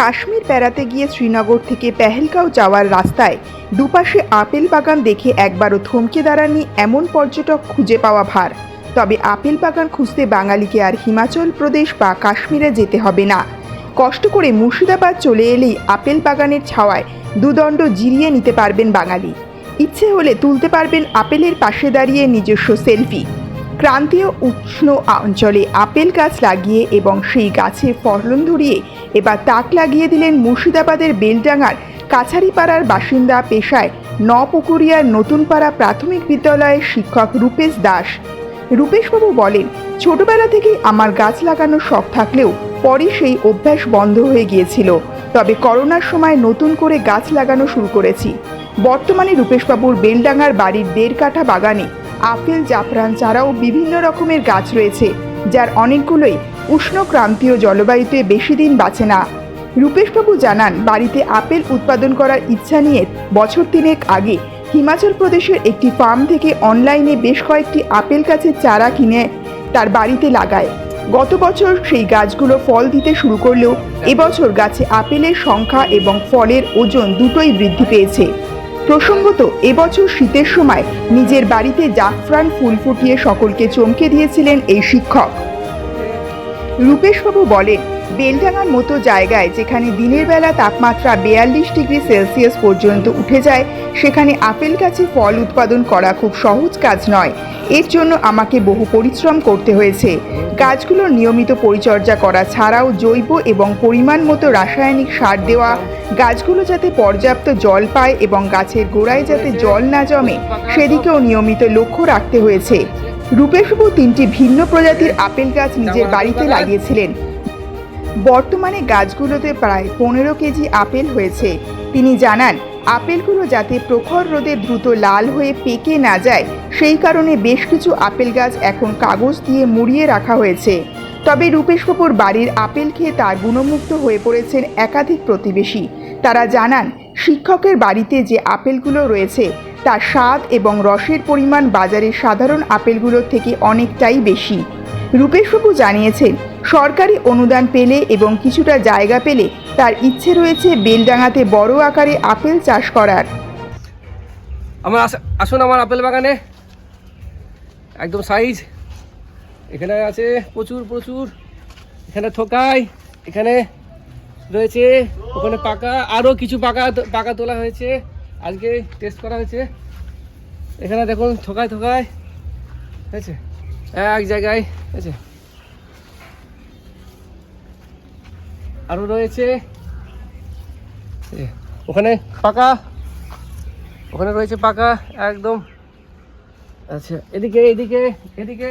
কাশ্মীর বেড়াতে গিয়ে শ্রীনগর থেকে পেহেলগাঁও যাওয়ার রাস্তায় দুপাশে আপেল বাগান দেখে একবারও থমকে দাঁড়াননি এমন পর্যটক খুঁজে পাওয়া ভার। তবে আপেল বাগান খুঁজতে বাঙালিকে আর হিমাচল প্রদেশ বা কাশ্মীরে যেতে হবে না। কষ্ট করে মুর্শিদাবাদ চলে এলেই আপেল বাগানের ছাওয়ায় দুদণ্ড জিরিয়ে নিতে পারবেন বাঙালি। ইচ্ছে হলে তুলতে পারবেন আপেলের পাশে দাঁড়িয়ে নিজস্ব সেলফি। ক্রান্তীয় উষ্ণ অঞ্চলে আপেল গাছ লাগিয়ে এবং সেই গাছে ফলন ধরিয়ে এবার তাক লাগিয়ে দিলেন মুর্শিদাবাদের বেলডাঙ্গার কাছারিপাড়ার বাসিন্দা পেশায় নপুকুরিয়ার নতুনপাড়া প্রাথমিক বিদ্যালয়ের শিক্ষক রূপেশ দাস। রূপেশবাবু বলেন, ছোটবেলা থেকেই আমার গাছ লাগানোর শখ থাকলেও পরে সেই অভ্যাস বন্ধ হয়ে গিয়েছিল। তবে করোনার সময় নতুন করে গাছ লাগানো শুরু করেছি। বর্তমানে রূপেশবাবুর বেলডাঙ্গার বাড়ির দেড় কাঠা বাগানে আপেল, জাফরান ছাড়াও বিভিন্ন রকমের গাছ রয়েছে, যার অনেকগুলোই উষ্ণ ক্রান্তীয় জলবায়ুতে বেশি দিন বাঁচে না। রূপেশবাবু জানান, বাড়িতে আপেল উৎপাদন করার ইচ্ছা নিয়ে বছর তিনেক আগে হিমাচল প্রদেশের একটি ফার্ম থেকে অনলাইনে বেশ কয়েকটি আপেল গাছের চারা কিনে তার বাড়িতে লাগায়। গত বছর সেই গাছগুলো ফল দিতে শুরু করলেও এবছর গাছে আপেলের সংখ্যা এবং ফলের ওজন দুটোই বৃদ্ধি পেয়েছে। প্রসঙ্গত, এবছর শীতের সময় নিজের বাড়িতে জাফরান ফুল ফুটিয়ে সকলকে চমকে দিয়েছিলেন এই শিক্ষক। রূপেশবাবু বলেন বেলডাঙ্গার মতো জায়গায় যেখানে দিনের বেলা তাপমাত্রা বেয়াল্লিশ ডিগ্রি সেলসিয়াস পর্যন্ত উঠে যায়, সেখানে আপেল গাছে ফল উৎপাদন করা খুব সহজ কাজ নয়। এর জন্য আমাকে বহু পরিশ্রম করতে হয়েছে। গাছগুলোর নিয়মিত পরিচর্যা করা ছাড়াও জৈব এবং পরিমাণ মতো রাসায়নিক সার দেওয়া, গাছগুলো যাতে পর্যাপ্ত জল পায় এবং গাছের গোড়ায় যাতে জল না জমে, সেদিকেও নিয়মিত লক্ষ্য রাখতে হয়েছে। রূপেশবাবু তিনটি ভিন্ন প্রজাতির আপেল গাছ নিজের বাড়িতে লাগিয়েছিলেন। বর্তমানে গাছগুলোতে প্রায় পনেরো কেজি আপেল হয়েছে। তিনি জানান, আপেলগুলো যাতে প্রখর রোদে দ্রুত লাল হয়ে পেকে না যায়, সেই কারণে বেশ কিছু আপেল গাছ এখন কাগজ দিয়ে মুড়িয়ে রাখা হয়েছে। তবে রূপেশবাবুর বাড়ির আপেল খেয়ে তার গুণমুগ্ধ হয়ে পড়েছেন একাধিক প্রতিবেশী। তারা জানান, শিক্ষকের বাড়িতে যে আপেলগুলো রয়েছে, তার স্বাদ এবং রসের পরিমাণ বাজারের সাধারণ আপেলগুলোর থেকে অনেকটাই বেশি। রূপেশবাবু জানিয়েছেন, সরকারি অনুদান পেলে এবং কিছুটা জায়গা পেলে তার ইচ্ছে রয়েছে বেলডাঙাতে বড় আকারে আপেল চাষ করার। আমার আস- আসুন আমার আপেল বাগানে। একদম সাইজ এখানে আছে প্রচুর প্রচুর। এখানে থোকাই এখানে রয়েছে, ওখানে পাকা আরও কিছু পাকা পাকা তোলা হয়েছে। আজকে টেস্ট করা হয়েছে। এখানে দেখুন, থোকায় থোকায়। হয়েছে? এক জায়গায় হয়েছে আরও রয়েছে। ওখানে পাকা, ওখানে রয়েছে পাকা, একদম। আচ্ছা এদিকে এদিকে এদিকে।